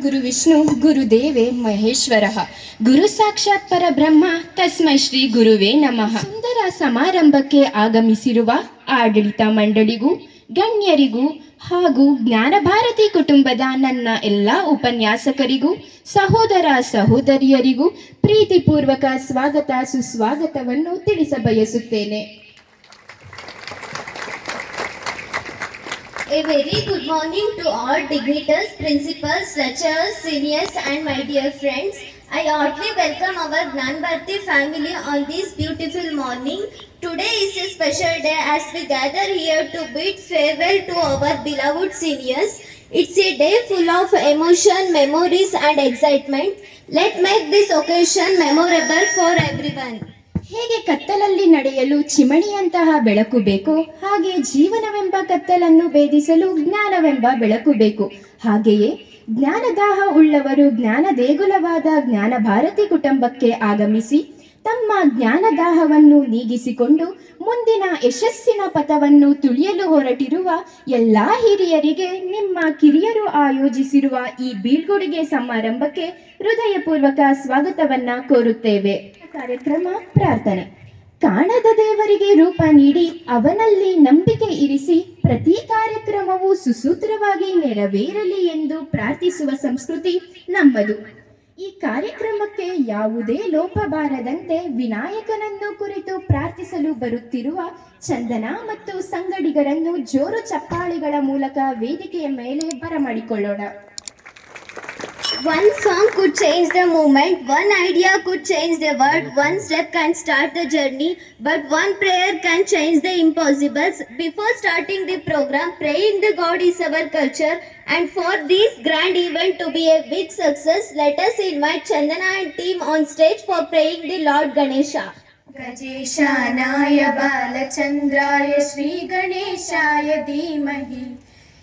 ಗುರು ವಿಷ್ಣು ಗುರುದೇವೇ ಮಹೇಶ್ವರ. ಗುರು ಸಾಕ್ಷಾತ್ ಪರಬ್ರಹ್ಮ, ತಸ್ಮೈ ಶ್ರೀ ಗುರುವೇ ನಮಃ. ಸುಂದರ ಸಮಾರಂಭಕ್ಕೆ ಆಗಮಿಸಿರುವ ಆಡಳಿತ ಮಂಡಳಿಗೂ, ಗಣ್ಯರಿಗೂ ಹಾಗೂ ಜ್ಞಾನಭಾರತಿ ಕುಟುಂಬದ ನನ್ನ ಎಲ್ಲ ಉಪನ್ಯಾಸಕರಿಗೂ, ಸಹೋದರ ಸಹೋದರಿಯರಿಗೂ ಪ್ರೀತಿಪೂರ್ವಕ ಸ್ವಾಗತ, ಸುಸ್ವಾಗತವನ್ನು ತಿಳಿಸಬಯಸುತ್ತೇನೆ. A very good morning to all dignitaries, principals, lecturers, seniors and my dear friends. I heartily welcome our Gnanbharti family on this beautiful morning. Today is a special day as we gather here to bid farewell to our beloved seniors. It's a day full of emotion, memories and excitement. Let's make this occasion memorable for everyone. ಹೇಗೆ ಕತ್ತಲಲ್ಲಿ ನಡೆಯಲು ಚಿಮಣಿಯಂತಹ ಬೆಳಕು ಬೇಕು, ಹಾಗೆ ಜೀವನವೆಂಬ ಕತ್ತಲನ್ನು ಭೇದಿಸಲು ಜ್ಞಾನವೆಂಬ ಬೆಳಕು ಬೇಕು. ಹಾಗೆಯೇ ಜ್ಞಾನದಾಹ ಉಳ್ಳವರು ಜ್ಞಾನ ದೇಗುಲವಾದ ಜ್ಞಾನ ಭಾರತಿ ಕುಟುಂಬಕ್ಕೆ ಆಗಮಿಸಿ ತಮ್ಮ ಜ್ಞಾನದಾಹವನ್ನು ನೀಗಿಸಿಕೊಂಡು ಮುಂದಿನ ಯಶಸ್ಸಿನ ಪಥವನ್ನು ತುಳಿಯಲು ಹೊರಟಿರುವ ಎಲ್ಲ ಹಿರಿಯರಿಗೆ, ನಿಮ್ಮ ಕಿರಿಯರು ಆಯೋಜಿಸಿರುವ ಈ ಬೀಳ್ಕೊಡುಗೆ ಸಮಾರಂಭಕ್ಕೆ ಹೃದಯಪೂರ್ವಕ ಸ್ವಾಗತವನ್ನ ಕೋರುತ್ತೇವೆ. ಕಾರ್ಯಕ್ರಮ, ಪ್ರಾರ್ಥನೆ. ಕಾಣದ ದೇವರಿಗೆ ರೂಪ ನೀಡಿ ಅವನಲ್ಲಿ ನಂಬಿಕೆ ಇರಿಸಿ ಪ್ರತಿ ಕಾರ್ಯಕ್ರಮವು ಸುಸೂತ್ರವಾಗಿ ನೆರವೇರಲಿ ಎಂದು ಪ್ರಾರ್ಥಿಸುವ ಸಂಸ್ಕೃತಿ ನಮ್ಮದು. ಈ ಕಾರ್ಯಕ್ರಮಕ್ಕೆ ಯಾವುದೇ ಲೋಪ ಬಾರದಂತೆ ವಿನಾಯಕನನ್ನು ಕುರಿತು ಪ್ರಾರ್ಥಿಸಲು ಬರುತ್ತಿರುವ ಚಂದನ ಮತ್ತು ಸಂಗಡಿಗರನ್ನು ಜೋರು ಚಪ್ಪಾಳೆಗಳ ಮೂಲಕ ವೇದಿಕೆಯ ಮೇಲೆ ಬರಮಾಡಿಕೊಳ್ಳೋಣ. One song could change the moment, one idea could change the world, one step can start the journey, but one prayer can change the impossibles. Before starting the program, praying the God is our culture, and for this grand event to be a big success, let us invite Chandana and team on stage for praying the Lord Ganesha. गजेशानाय बालचन्द्राय श्रीगणेशाय धीमहि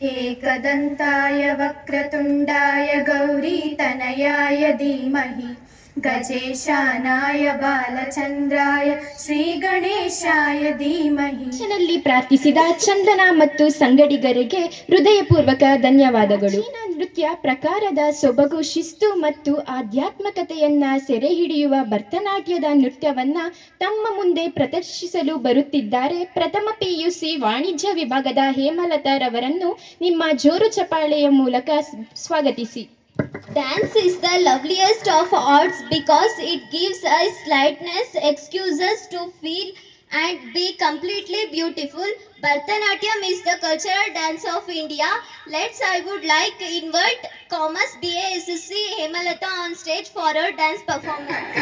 एकदन्ताय वक्रतुण्डाय गौरीतनयाय धीमहि। ಗಜೇಶಾನಾಯ ಬಾಲಚಂದ್ರಾಯ ಶ್ರೀ ಗಣೇಶಾಯ ಧೀಮಹಿ. ಪ್ರಾರ್ಥಿಸಿದ ಚಂದನ ಮತ್ತು ಸಂಗಡಿಗರಿಗೆ ಹೃದಯಪೂರ್ವಕ ಧನ್ಯವಾದಗಳು. ನೃತ್ಯ ಪ್ರಕಾರದ ಸೊಬಗು ಶಿಸ್ತು ಮತ್ತು ಆಧ್ಯಾತ್ಮಕತೆಯನ್ನ ಸೆರೆ ಹಿಡಿಯುವ ಭರತನಾಟ್ಯದ ನೃತ್ಯವನ್ನ ತಮ್ಮ ಮುಂದೆ ಪ್ರದರ್ಶಿಸಲು ಬರುತ್ತಿದ್ದಾರೆ ಪ್ರಥಮ ಪಿಯುಸಿ ವಾಣಿಜ್ಯ ವಿಭಾಗದ ಹೇಮಲತಾರವರನ್ನು ನಿಮ್ಮ ಜೋರು ಚಪಾಳೆಯ ಮೂಲಕ ಸ್ವಾಗತಿಸಿ. Dance is the loveliest of arts because it gives us lightness, excuses to feel and be completely beautiful. Bharatanatyam is the cultural dance of India. Let's I would like invite Commerce BASSC Hemalata on stage for her dance performance.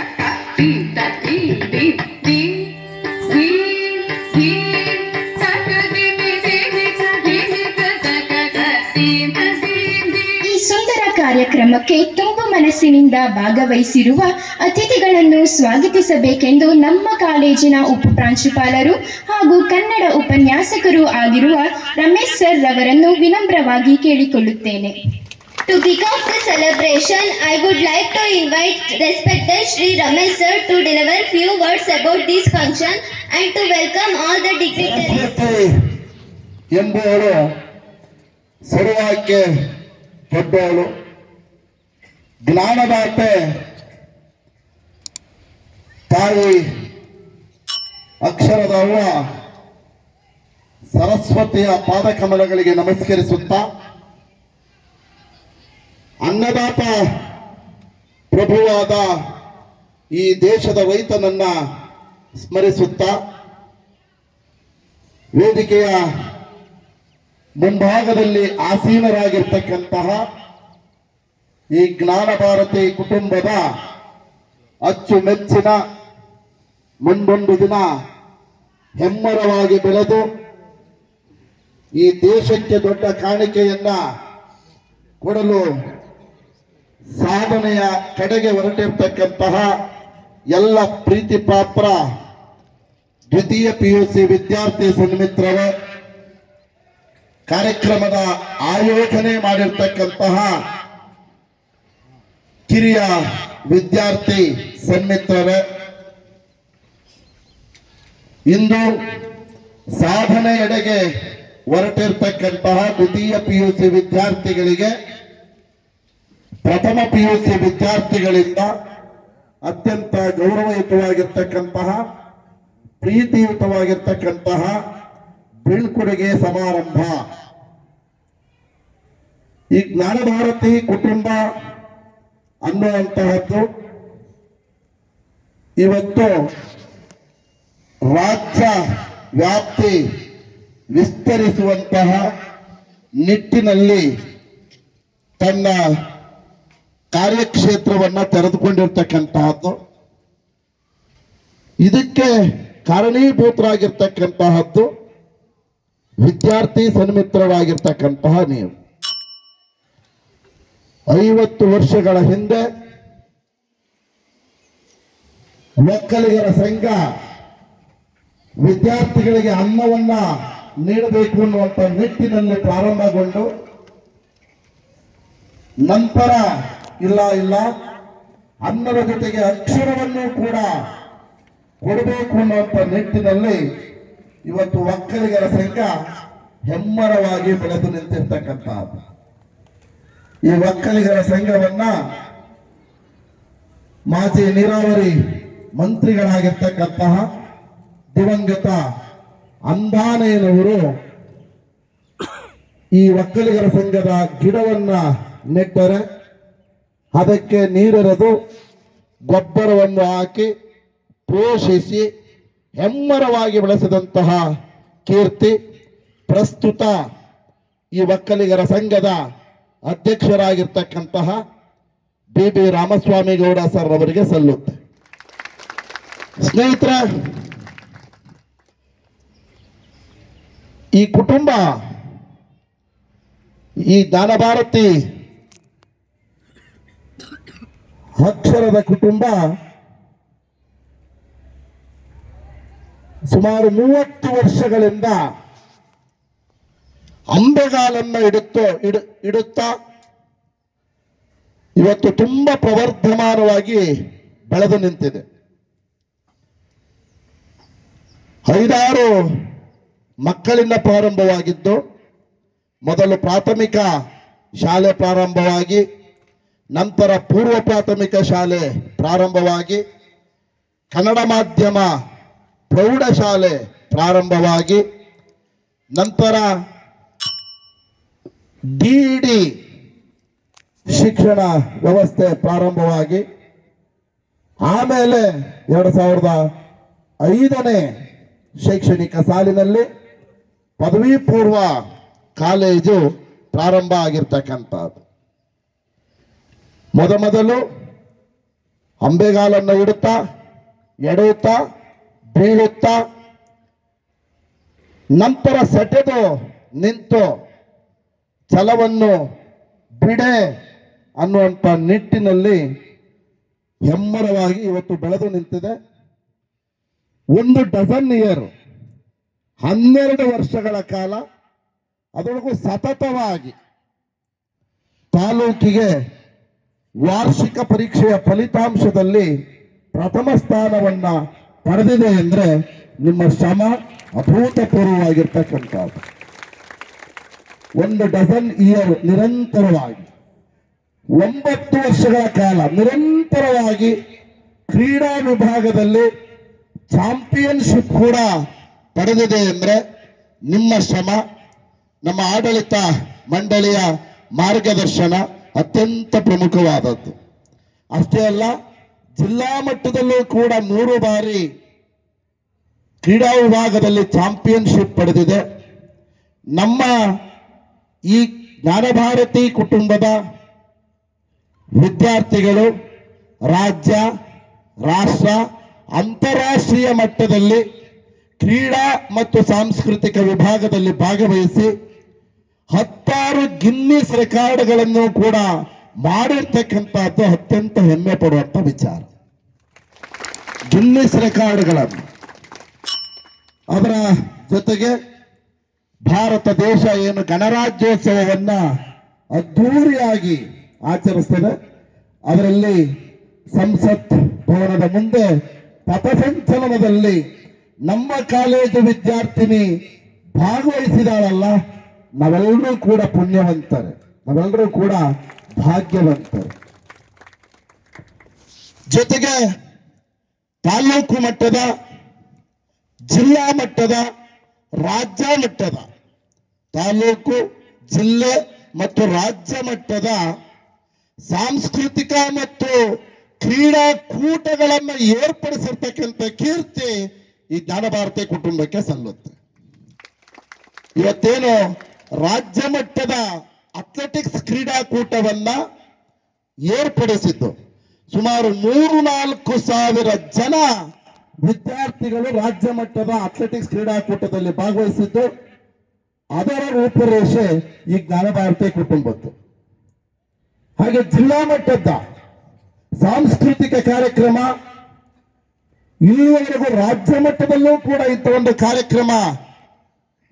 ಕಾರ್ಯಕ್ರಮಕ್ಕೆ ತುಂಬು ಮನಸ್ಸಿನಿಂದ ಭಾಗವಹಿಸಿರುವ ಅತಿಥಿಗಳನ್ನು ಸ್ವಾಗತಿಸಬೇಕೆಂದು ನಮ್ಮ ಕಾಲೇಜಿನ ಉಪಪ್ರಾಂಶುಪಾಲರು ಹಾಗೂ ಕನ್ನಡ ಉಪನ್ಯಾಸಕರು ಆಗಿರುವ Ramesh sir ರವರನ್ನು ವಿನಮ್ರವಾಗಿ ಕೇಳಿಕೊಳ್ಳುತ್ತೇನೆ. To kick off the celebration I would like to invite respected Shri Ramesh sir to deliver few words about this function and to welcome all the degree ಎಂಬುವಳು ಜ್ಞಾನದಾತೆ ತಾಯಿ ಅಕ್ಷರದವ್ವ ಸರಸ್ವತಿಯ ಪಾದಕಮಲಗಳಿಗೆ ನಮಸ್ಕರಿಸುತ್ತಾ, ಅನ್ನದಾತ ಪ್ರಭುವಾದ ಈ ದೇಶದ ರೈತನನ್ನ ಸ್ಮರಿಸುತ್ತಾ, ವೇದಿಕೆಯ ಮುಂಭಾಗದಲ್ಲಿ ಆಸೀನರಾಗಿರ್ತಕ್ಕಂತಹ ಈ ಜ್ಞಾನ ಭಾರತಿ ಕುಟುಂಬದ ಅಚ್ಚುಮೆಚ್ಚಿನ ಮುಂದೊಂದು ದಿನ ಹೆಮ್ಮರವಾಗಿ ಬೆಳೆದು ಈ ದೇಶಕ್ಕೆ ದೊಡ್ಡ ಕಾಣಿಕೆಯನ್ನ ಕೊಡಲು ಸಾಧನೆಯ ಕಡೆಗೆ ಹೊರಟಿರ್ತಕ್ಕಂತಹ ಎಲ್ಲ ಪ್ರೀತಿ ಪಾತ್ರ ದ್ವಿತೀಯ ಪಿ ಯು ಸಿ ವಿದ್ಯಾರ್ಥಿ ಸನ್ಮಿತ್ರರ ಕಾರ್ಯಕ್ರಮದ ಆಯೋಜನೆ ಮಾಡಿರ್ತಕ್ಕಂತಹ ಕಿರಿಯ ವಿದ್ಯಾರ್ಥಿ ಸನ್ಮಿತ್ರರ, ಇಂದು ಸಾಧನೆಯೆಡೆಗೆ ಹೊರಟಿರ್ತಕ್ಕಂತಹ ದ್ವಿತೀಯ ಪಿ ಯು ಸಿ ವಿದ್ಯಾರ್ಥಿಗಳಿಗೆ, ಪ್ರಥಮ ಪಿ ಯು ಸಿ ವಿದ್ಯಾರ್ಥಿಗಳಿಂದ ಅತ್ಯಂತ ಗೌರವಯುತವಾಗಿರ್ತಕ್ಕಂತಹ, ಪ್ರೀತಿಯುತವಾಗಿರ್ತಕ್ಕಂತಹ ಬೀಳ್ಕೊಡುಗೆ ಸಮಾರಂಭ. ಈ ಜ್ಞಾನಭಾರತಿ ಕುಟುಂಬ ಅನ್ನುವಂತಹದ್ದು ಇವತ್ತು ರಾಜ್ಯ ವ್ಯಾಪ್ತಿ ವಿಸ್ತರಿಸುವಂತಹ ನಿಟ್ಟಿನಲ್ಲಿ ತನ್ನ ಕಾರ್ಯಕ್ಷೇತ್ರವನ್ನು ತೆರೆದುಕೊಂಡಿರ್ತಕ್ಕಂತಹದ್ದು. ಇದಕ್ಕೆ ಕಾರಣೀಭೂತರಾಗಿರ್ತಕ್ಕಂತಹದ್ದು. ವಿದ್ಯಾರ್ಥಿ ಸನ್ಮಿತ್ರರಾಗಿರ್ತಕ್ಕಂತಹ ನೀವು. ಐವತ್ತು ವರ್ಷಗಳ ಹಿಂದೆ ಒಕ್ಕಲಿಗರ ಸಂಘ ವಿದ್ಯಾರ್ಥಿಗಳಿಗೆ ಅನ್ನವನ್ನ ನೀಡಬೇಕು ಅನ್ನುವಂಥ ನಿಟ್ಟಿನಲ್ಲಿ ಪ್ರಾರಂಭಗೊಂಡು ನಂತರ ಇಲ್ಲ ಇಲ್ಲ. ಅನ್ನದ ಜೊತೆಗೆ ಅಕ್ಷರವನ್ನು ಕೂಡ ಕೊಡಬೇಕು ಅನ್ನುವಂಥ ನಿಟ್ಟಿನಲ್ಲಿ ಇವತ್ತು ಒಕ್ಕಲಿಗರ ಸಂಘ ಹೆಮ್ಮರವಾಗಿ ಬೆಳೆದು ನಿಂತಿರ್ತಕ್ಕಂಥದ್ದು ಈ ಒಕ್ಕಲಿಗರ ಸಂಘವನ್ನ ಮಾಜಿ ನೀರಾವರಿ ಮಂತ್ರಿಗಳಾಗಿರ್ತಕ್ಕಂತಹ ದಿವಂಗತ ಅಂದಾನೆಯನವರು ಈ ಒಕ್ಕಲಿಗರ ಸಂಘದ ಗಿಡವನ್ನ ನೆಟ್ಟರೆ ಅದಕ್ಕೆ ನೀರೆರೆದು ಗೊಬ್ಬರವನ್ನು ಹಾಕಿ ಪೋಷಿಸಿ ಹೆಮ್ಮರವಾಗಿ ಬೆಳೆಸಿದಂತಹ ಕೀರ್ತಿ ಪ್ರಸ್ತುತ ಈ ಒಕ್ಕಲಿಗರ ಸಂಘದ ಅಧ್ಯಕ್ಷರಾಗಿರ್ತಕ್ಕಂತಹ B B Ramaswamy Gowda sir ಅವರಿಗೆ ಸಲ್ಲುತ್ತೆ. ಸ್ನೇಹಿತರ, ಈ ಕುಟುಂಬ, ಈ ದಾನಭಾರತಿ ಅಕ್ಷರದ ಕುಟುಂಬ ಸುಮಾರು ಮೂವತ್ತು ವರ್ಷಗಳಿಂದ ಅಂಬೆಗಾಲನ್ನ ಇಡುತ್ತೋ, ಇಡು, ಇಡುತ್ತಾ? ಇವತ್ತು ತುಂಬ ಪ್ರವರ್ಧಮಾನವಾಗಿ ಬೆಳೆದು ನಿಂತಿದೆ. ಐದಾರು ಮಕ್ಕಳಿಂದ ಪ್ರಾರಂಭವಾಗಿದ್ದು, ಮೊದಲು ಪ್ರಾಥಮಿಕ ಶಾಲೆ ಪ್ರಾರಂಭವಾಗಿ, ನಂತರ ಪೂರ್ವ ಪ್ರಾಥಮಿಕ ಶಾಲೆ ಪ್ರಾರಂಭವಾಗಿ, ಕನ್ನಡ ಮಾಧ್ಯಮ ಪ್ರೌಢಶಾಲೆ ಪ್ರಾರಂಭವಾಗಿ, ನಂತರ ಡಿ ಶಿಕ್ಷಣ ವ್ಯವಸ್ಥೆ ಪ್ರಾರಂಭವಾಗಿ ಆಮೇಲೆ ಎರಡು ಸಾವಿರದ ಐದನೇ ಶೈಕ್ಷಣಿಕ ಸಾಲಿನಲ್ಲಿ ಪದವಿ ಪೂರ್ವ ಕಾಲೇಜು ಪ್ರಾರಂಭ ಆಗಿರ್ತಕ್ಕಂಥದ್ದು. ಮೊದಮೊದಲು ಅಂಬೆಗಾಲನ್ನು ಇಡುತ್ತಾ ಎಡುತ್ತಾ ಬೀಳುತ್ತಾ, ನಂತರ ಸೆಟೆದು ನಿಂತು ಛಲವನ್ನು ಬಿಡೆ ಅನ್ನುವಂಥ ನಿಟ್ಟಿನಲ್ಲಿ ಹೆಮ್ಮರವಾಗಿ ಇವತ್ತು ಬೆಳೆದು ನಿಂತಿದೆ. ಒಂದು ಡಜನ್ ಇಯರ್, ಹನ್ನೆರಡು ವರ್ಷಗಳ ಕಾಲ ಅದರೊಳಗೂ ಸತತವಾಗಿ ತಾಲೂಕಿಗೆ ವಾರ್ಷಿಕ ಪರೀಕ್ಷೆಯ ಫಲಿತಾಂಶದಲ್ಲಿ ಪ್ರಥಮ ಸ್ಥಾನವನ್ನ ಪಡೆದಿದೆ ಅಂದರೆ ನಿಮ್ಮ ಶ್ರಮ ಅಭೂತಪೂರ್ವವಾಗಿರ್ತಕ್ಕಂಥದ್ದು. ಒಂದು ಡಜನ್ ಇಯರ್ ನಿರಂತರವಾಗಿ. ಒಂಬತ್ತು ವರ್ಷಗಳ ಕಾಲ ನಿರಂತರವಾಗಿ ಕ್ರೀಡಾ ವಿಭಾಗದಲ್ಲಿ ಚಾಂಪಿಯನ್ಶಿಪ್ ಕೂಡ ಪಡೆದಿದೆ ಅಂದರೆ ನಿಮ್ಮ ಶ್ರಮ, ನಮ್ಮ ಆಡಳಿತ ಮಂಡಳಿಯ ಮಾರ್ಗದರ್ಶನ ಅತ್ಯಂತ ಪ್ರಮುಖವಾದದ್ದು. ಅಷ್ಟೇ ಅಲ್ಲ, ಜಿಲ್ಲಾ ಮಟ್ಟದಲ್ಲೂ ಕೂಡ ಮೂರು ಬಾರಿ ಕ್ರೀಡಾ ವಿಭಾಗದಲ್ಲಿ ಚಾಂಪಿಯನ್ಶಿಪ್ ಪಡೆದಿದೆ. ನಮ್ಮ ಈ ಜ್ಞಾನಭಾರತಿ ಕುಟುಂಬದ ವಿದ್ಯಾರ್ಥಿಗಳು ರಾಜ್ಯ, ರಾಷ್ಟ್ರ, ಅಂತಾರಾಷ್ಟ್ರೀಯ ಮಟ್ಟದಲ್ಲಿ ಕ್ರೀಡಾ ಮತ್ತು ಸಾಂಸ್ಕೃತಿಕ ವಿಭಾಗದಲ್ಲಿ ಭಾಗವಹಿಸಿ ಹತ್ತಾರು ಗಿನ್ನಿಸ್ ರೆಕಾರ್ಡ್ಗಳನ್ನು ಕೂಡ ಮಾಡಿರ್ತಕ್ಕಂಥದ್ದು ಅತ್ಯಂತ ಹೆಮ್ಮೆ ಪಡುವಂಥ ವಿಚಾರ. ಗಿನ್ನಿಸ್ ರೆಕಾರ್ಡ್ಗಳನ್ನು. ಅದರ ಜೊತೆಗೆ ಭಾರತ ದೇಶ ಏನು ಗಣರಾಜ್ಯೋತ್ಸವವನ್ನ ಅದ್ಧೂರಿಯಾಗಿ ಆಚರಿಸ್ತದೆ. ಅದರಲ್ಲಿ ಸಂಸತ್ ಭವನದ ಮುಂದೆ ಪಥಸಂಚಲನದಲ್ಲಿ ನಮ್ಮ ಕಾಲೇಜು ವಿದ್ಯಾರ್ಥಿನಿ ಭಾಗವಹಿಸಿದಾಳಲ್ಲ. ನಾವೆಲ್ಲರೂ ಕೂಡ ಪುಣ್ಯವಂತರು. ನಾವೆಲ್ಲರೂ ಕೂಡ ಭಾಗ್ಯವಂತರು. ಜೊತೆಗೆ ತಾಲೂಕು ಮಟ್ಟದ, ಜಿಲ್ಲಾ ಮಟ್ಟದ ರಾಜ್ಯ ಮಟ್ಟದ ತಾಲೂಕು, ಜಿಲ್ಲೆ ಮತ್ತು ರಾಜ್ಯ ಮಟ್ಟದ ಸಾಂಸ್ಕೃತಿಕ ಮತ್ತು ಕ್ರೀಡಾಕೂಟಗಳನ್ನು ಏರ್ಪಡಿಸಿರ್ತಕ್ಕಂಥ ಕೀರ್ತಿ ಈ ಜ್ಞಾನಭಾರತಿ ಕುಟುಂಬಕ್ಕೆ ಸಲ್ಲುತ್ತೆ. ಇವತ್ತೇನು ರಾಜ್ಯ ಮಟ್ಟದ ಅಥ್ಲೆಟಿಕ್ಸ್ ಕ್ರೀಡಾಕೂಟವನ್ನ ಏರ್ಪಡಿಸಿದ್ದು ಸುಮಾರು ಮೂರು ನಾಲ್ಕು ಸಾವಿರ ಜನ ವಿದ್ಯಾರ್ಥಿಗಳು ರಾಜ್ಯ ಮಟ್ಟದ ಅಥ್ಲೆಟಿಕ್ಸ್ ಕ್ರೀಡಾಕೂಟದಲ್ಲಿ ಭಾಗವಹಿಸಿದ್ದು, ಅದರ ರೂಪುರೇಷೆ ಈ ಜ್ಞಾನಭಾರತಿ ಕುಟುಂಬದ್ದು. ಹಾಗೆ ಜಿಲ್ಲಾ ಮಟ್ಟದ ಸಾಂಸ್ಕೃತಿಕ ಕಾರ್ಯಕ್ರಮ, ಇಲ್ಲಿವರೆಗೂ ರಾಜ್ಯ ಮಟ್ಟದಲ್ಲೂ ಕೂಡ ಇಂಥ ಒಂದು ಕಾರ್ಯಕ್ರಮ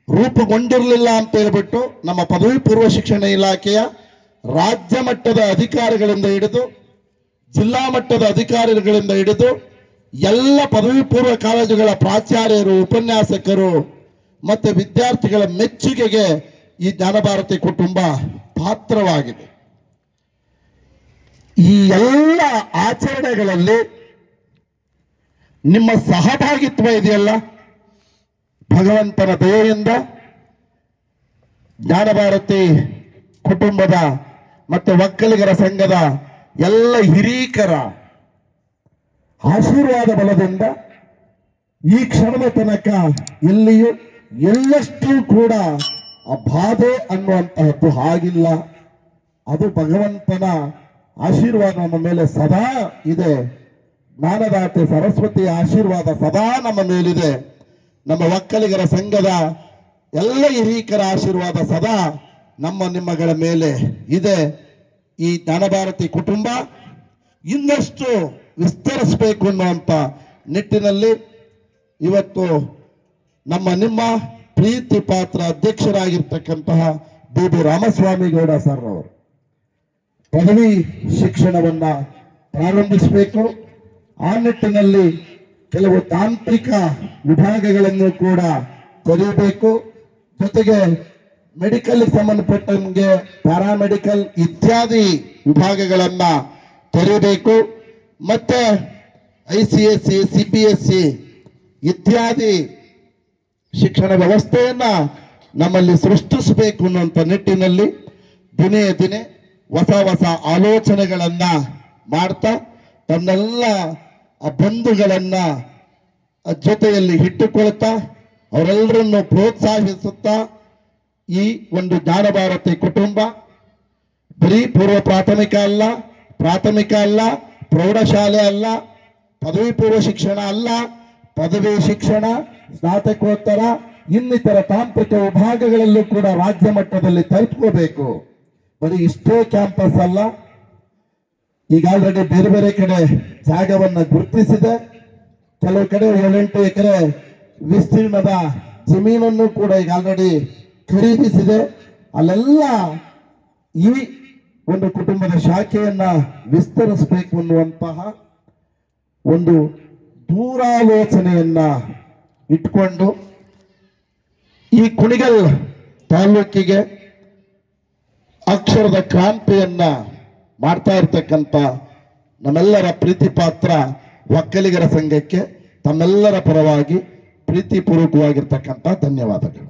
ರೂಪುಗೊಂಡಿರಲಿಲ್ಲ ಅಂತ ಹೇಳ್ಬಿಟ್ಟು ನಮ್ಮ ಪದವಿ ಪೂರ್ವ ಶಿಕ್ಷಣ ಇಲಾಖೆಯ ರಾಜ್ಯ ಮಟ್ಟದ ಅಧಿಕಾರಿಗಳಿಂದ ಹಿಡಿದು, ಜಿಲ್ಲಾ ಮಟ್ಟದ ಅಧಿಕಾರಿಗಳಿಂದ ಹಿಡಿದು ಎಲ್ಲ ಪದವಿ ಪೂರ್ವ ಕಾಲೇಜುಗಳ ಪ್ರಾಚಾರ್ಯರು, ಉಪನ್ಯಾಸಕರು ಮತ್ತು ವಿದ್ಯಾರ್ಥಿಗಳ ಮೆಚ್ಚುಗೆಗೆ ಈ ಜ್ಞಾನಭಾರತಿ ಕುಟುಂಬ ಪಾತ್ರವಾಗಿದೆ. ಈ ಎಲ್ಲ ಆಚರಣೆಗಳಲ್ಲಿ ನಿಮ್ಮ ಸಹಭಾಗಿತ್ವ ಇದೆಯಲ್ಲ? ಭಗವಂತನ ದಯೆಯಿಂದ ಜ್ಞಾನಭಾರತಿ ಕುಟುಂಬದ ಮತ್ತು ಒಕ್ಕಲಿಗರ ಸಂಘದ ಎಲ್ಲ ಹಿರೀಕರ ಆಶೀರ್ವಾದ ಬಲದಿಂದ ಈ ಕ್ಷಣದ ತನಕ ಎಲ್ಲಿಯೂ ಎಲ್ಲಷ್ಟು ಕೂಡ ಆ ಬಾಧೆ ಅನ್ನುವಂತಹದ್ದು ಆಗಿಲ್ಲ ಅದು ಭಗವಂತನ ಆಶೀರ್ವಾದ ನಮ್ಮ ಮೇಲೆ ಸದಾ ಇದೆ. ಜ್ಞಾನದಾತೆ ಸರಸ್ವತಿಯ ಆಶೀರ್ವಾದ ಸದಾ ನಮ್ಮ ಮೇಲಿದೆ. ನಮ್ಮ ಒಕ್ಕಲಿಗರ ಸಂಘದ ಎಲ್ಲ ಹಿರೀಕರ ಆಶೀರ್ವಾದ ಸದಾ ನಮ್ಮ ನಿಮ್ಮಗಳ ಮೇಲೆ ಇದೆ. ಈ ಜ್ಞಾನಭಾರತಿ ಕುಟುಂಬ ಇನ್ನಷ್ಟು ವಿಸ್ತರಿಸಬೇಕು ಅನ್ನುವಂಥ ನಿಟ್ಟಿನಲ್ಲಿ ಇವತ್ತು ನಮ್ಮ ನಿಮ್ಮ ಪ್ರೀತಿ ಪಾತ್ರ ಅಧ್ಯಕ್ಷರಾಗಿರ್ತಕ್ಕಂತಹ ಬಿ ಬಿ ರಾಮಸ್ವಾಮಿಗೌಡ ಸರ್ ಅವರು. ಪದವಿ ಶಿಕ್ಷಣವನ್ನು ಪ್ರಾರಂಭಿಸಬೇಕು. ಆ ನಿಟ್ಟಿನಲ್ಲಿ ಕೆಲವು ತಾಂತ್ರಿಕ ವಿಭಾಗಗಳನ್ನು ಕೂಡ ತೆರೆಯಬೇಕು. ಜೊತೆಗೆ ಮೆಡಿಕಲ್ ಸಂಬಂಧಪಟ್ಟಂಗೆ ಪ್ಯಾರಾಮೆಡಿಕಲ್ ಇತ್ಯಾದಿ ವಿಭಾಗಗಳನ್ನು ತೆರೆಯಬೇಕು. ಮತ್ತೆ I C S C C P S C ಇತ್ಯಾದಿ ಶಿಕ್ಷಣ ವ್ಯವಸ್ಥೆಯನ್ನು ನಮ್ಮಲ್ಲಿ ಸೃಷ್ಟಿಸಬೇಕು ಅನ್ನುವಂಥ ನಿಟ್ಟಿನಲ್ಲಿ ದಿನೇ ದಿನೇ ಹೊಸ ಹೊಸ ಆಲೋಚನೆಗಳನ್ನು ಮಾಡ್ತಾ ತನ್ನೆಲ್ಲ ಆ ಬಂಧುಗಳನ್ನ ಜೊತೆಯಲ್ಲಿ ಇಟ್ಟುಕೊಳ್ತಾ ಅವರೆಲ್ಲರನ್ನು ಪ್ರೋತ್ಸಾಹಿಸುತ್ತಾ ಈ ಒಂದು ಜ್ಞಾನಭಾರತಿ ಕುಟುಂಬ. ಬರೀ ಪೂರ್ವ ಪ್ರಾಥಮಿಕ ಅಲ್ಲ ಪ್ರಾಥಮಿಕ ಅಲ್ಲ ಪ್ರೌಢಶಾಲೆ ಅಲ್ಲ, ಪದವಿ ಪೂರ್ವ ಶಿಕ್ಷಣ ಅಲ್ಲ, ಪದವಿ ಶಿಕ್ಷಣ, ಸ್ನಾತಕೋತ್ತರ, ಇನ್ನಿತರ ತಾಂತ್ರಿಕ ವಿಭಾಗಗಳಲ್ಲೂ ಕೂಡ ರಾಜ್ಯ ಮಟ್ಟದಲ್ಲಿ ತಲುಪ್ಕೋಬೇಕು. ಬರೀ ಇಷ್ಟೇ ಕ್ಯಾಂಪಸ್ ಅಲ್ಲ, ಈಗ ಆಲ್ರೆಡಿ ಬೇರೆ ಬೇರೆ ಕಡೆ ಜಾಗವನ್ನು ಗುರುತಿಸಿದೆ. ಕೆಲವು ಕಡೆ ಏಳೆಂಟು ಎಕರೆ ವಿಸ್ತೀರ್ಣದ ಜಮೀನನ್ನು ಕೂಡ ಈಗ ಆಲ್ರೆಡಿ ಖರೀದಿಸಿದೆ. ಅಲ್ಲೆಲ್ಲ ಈ ಒಂದು ಕುಟುಂಬದ ಶಾಖೆಯನ್ನ ವಿಸ್ತರಿಸಬೇಕು ಅನ್ನುವಂತಹ ಒಂದು ದೂರಾಲೋಚನೆಯನ್ನ ಇಟ್ಕೊಂಡು ಈ ಕುಣಿಗಲ್ ತಾಲೂಕಿಗೆ ಅಕ್ಷರದ ಕ್ರಾಂತಿಯನ್ನ ಮಾಡ್ತಾ ಇರ್ತಕ್ಕಂಥ ನಮ್ಮೆಲ್ಲರ ಪ್ರೀತಿ ಪಾತ್ರ ಒಕ್ಕಲಿಗರ ಸಂಘಕ್ಕೆ ತಮ್ಮೆಲ್ಲರ ಪರವಾಗಿ ಪ್ರೀತಿಪೂರ್ವಕವಾಗಿರ್ತಕ್ಕಂಥ ಧನ್ಯವಾದಗಳು.